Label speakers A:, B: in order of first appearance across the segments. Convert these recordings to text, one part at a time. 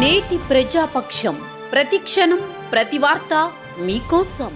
A: నేటి ప్రజాపక్షం. ప్రతిక్షణం ప్రతి వార్త మీకోసం.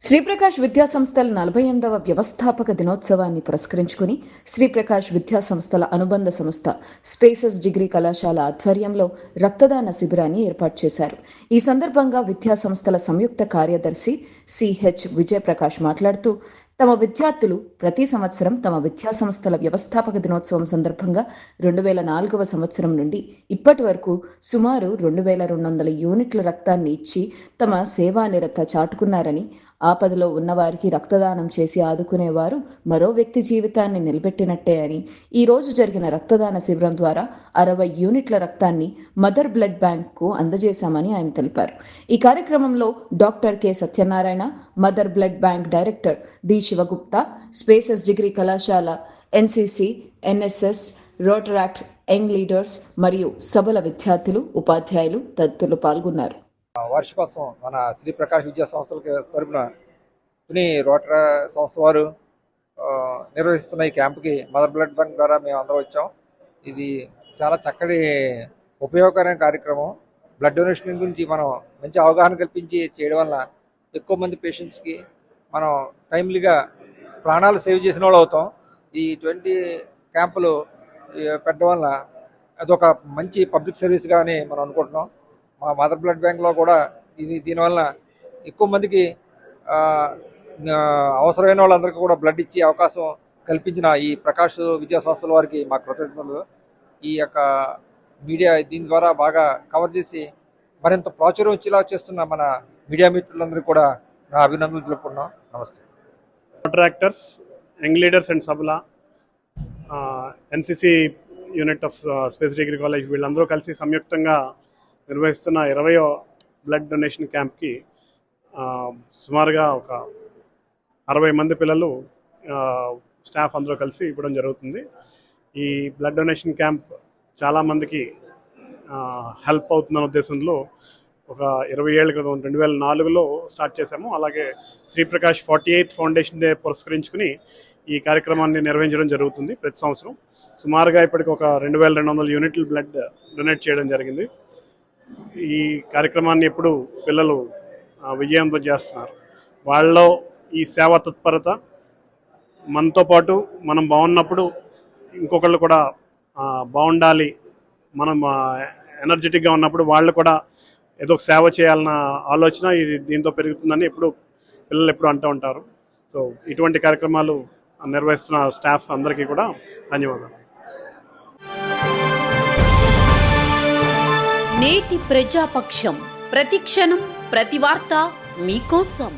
B: శ్రీప్రకాష్ విద్యా సంస్థల నలభై ఎనిమిదవ వ్యవస్థాపక దినోత్సవాన్ని పురస్కరించుకుని శ్రీప్రకాష్ విద్యా సంస్థల అనుబంధ సంస్థ స్పేసెస్ డిగ్రీ కళాశాల ఆధ్వర్యంలో రక్తదాన శిబిరాన్ని ఏర్పాటు చేశారు. ఈ సందర్భంగా విద్యా సంస్థల సంయుక్త కార్యదర్శి సిహెచ్ విజయప్రకాష్ మాట్లాడుతూ తమ విద్యార్థులు ప్రతి సంవత్సరం తమ విద్యా సంస్థల వ్యవస్థాపక దినోత్సవం సందర్భంగా రెండు వేల నాలుగవ సంవత్సరం నుండి ఇప్పటి వరకు సుమారు రెండు వేల రెండు వందల యూనిట్ల రక్తాన్ని ఇచ్చి తమ సేవానిరత చాటుకున్నారని ఆపదలో ఉన్నవారికి రక్తదానం చేసి ఆదుకునేవారు మరో వ్యక్తి జీవితాన్ని నిలబెట్టినట్టే అని. ఈ రోజు జరిగిన రక్తదాన శిబిరం ద్వారా అరవై యూనిట్ల రక్తాన్ని మదర్ బ్లడ్ బ్యాంక్కు అందజేశామని ఆయన తెలిపారు. ఈ కార్యక్రమంలో doctor K. Satyanarayana mother blood bank director D. Shivagupta spaces degree కళాశాల NCC NSS rotaract young leaders మరియు సభల విద్యార్థులు ఉపాధ్యాయులు తదితరులు పాల్గొన్నారు.
C: వార్షికోత్సవం మన శ్రీ ప్రకాష్ విద్యా సంస్థలకి తరపున తుని రోటర సంస్థ వారు నిర్వహిస్తున్న ఈ క్యాంప్కి మదర్ బ్లడ్ బ్యాంక్ ద్వారా మేము అందరం వచ్చాం. ఇది చాలా చక్కటి ఉపయోగకరమైన కార్యక్రమం. బ్లడ్ డొనేషన్ గురించి మనం మంచి అవగాహన కల్పించి చేయడం వల్ల ఎక్కువ మంది పేషెంట్స్కి మనం టైమ్లీగా ప్రాణాలు సేవ్ చేసిన వాళ్ళు అవుతాం. ఈ ట్వంటీ క్యాంపులు పెట్టడం వల్ల అదొక మంచి పబ్లిక్ సర్వీస్గా అని మనం అనుకుంటున్నాం. మా మదర్ బ్లడ్ బ్యాంక్లో కూడా ఇది దీనివల్ల ఎక్కువ మందికి అవసరమైన వాళ్ళందరికీ కూడా బ్లడ్ ఇచ్చే అవకాశం కల్పించిన ఈ ప్రకాష్ విద్యా సంస్థల వారికి మా కృతజ్ఞతలు. ఈ యొక్క మీడియా దీని ద్వారా బాగా కవర్ చేసి మరింత ప్రాచుర్యం వచ్చేలా చేస్తున్న మన మీడియా మిత్రులందరికీ కూడా నా అభినందనలు తెలుపుకున్నాం నమస్తే.
D: కాంట్రాక్టర్స్ యంగ్ లీడర్స్ అండ్ సభల NCC unit of space degree college వీళ్ళందరూ కలిసి సంయుక్తంగా నిర్వహిస్తున్న ఇరవయో బ్లడ్ డొనేషన్ క్యాంప్కి సుమారుగా ఒక అరవై మంది పిల్లలు స్టాఫ్ అందరూ కలిసి ఇవ్వడం జరుగుతుంది. ఈ బ్లడ్ డొనేషన్ క్యాంప్ చాలామందికి హెల్ప్ అవుతుందన్న ఉద్దేశంలో ఒక ఇరవై ఏళ్ళ క్రితం రెండు వేల నాలుగులో స్టార్ట్ చేశాము. అలాగే Sriprakash forty eighth foundation day పురస్కరించుకుని ఈ కార్యక్రమాన్ని నిర్వహించడం జరుగుతుంది ప్రతి సంవత్సరం. సుమారుగా ఇప్పటికి ఒక రెండు వేల రెండు వందల యూనిట్ల బ్లడ్ డొనేట్ చేయడం జరిగింది. ఈ కార్యక్రమాన్ని ఎప్పుడు పిల్లలు విజయవంతం చేస్తున్నారు. వాళ్ళలో ఈ సేవా తత్పరత మనతో పాటు మనం బాగున్నప్పుడు ఇంకొకళ్ళు కూడా బాగుండాలి. మనం ఎనర్జెటిక్గా ఉన్నప్పుడు వాళ్ళు కూడా ఏదో సేవ చేయాలన్న ఆలోచన ఇది దీంతో పెరుగుతుందని ఎప్పుడు పిల్లలు ఎప్పుడు అంటూ ఉంటారు. సో ఇటువంటి కార్యక్రమాలు నిర్వహిస్తున్న స్టాఫ్ అందరికీ కూడా ధన్యవాదాలు.
A: నేటి ప్రజాపక్షం. ప్రతిక్షణం ప్రతి వార్త మీకోసం.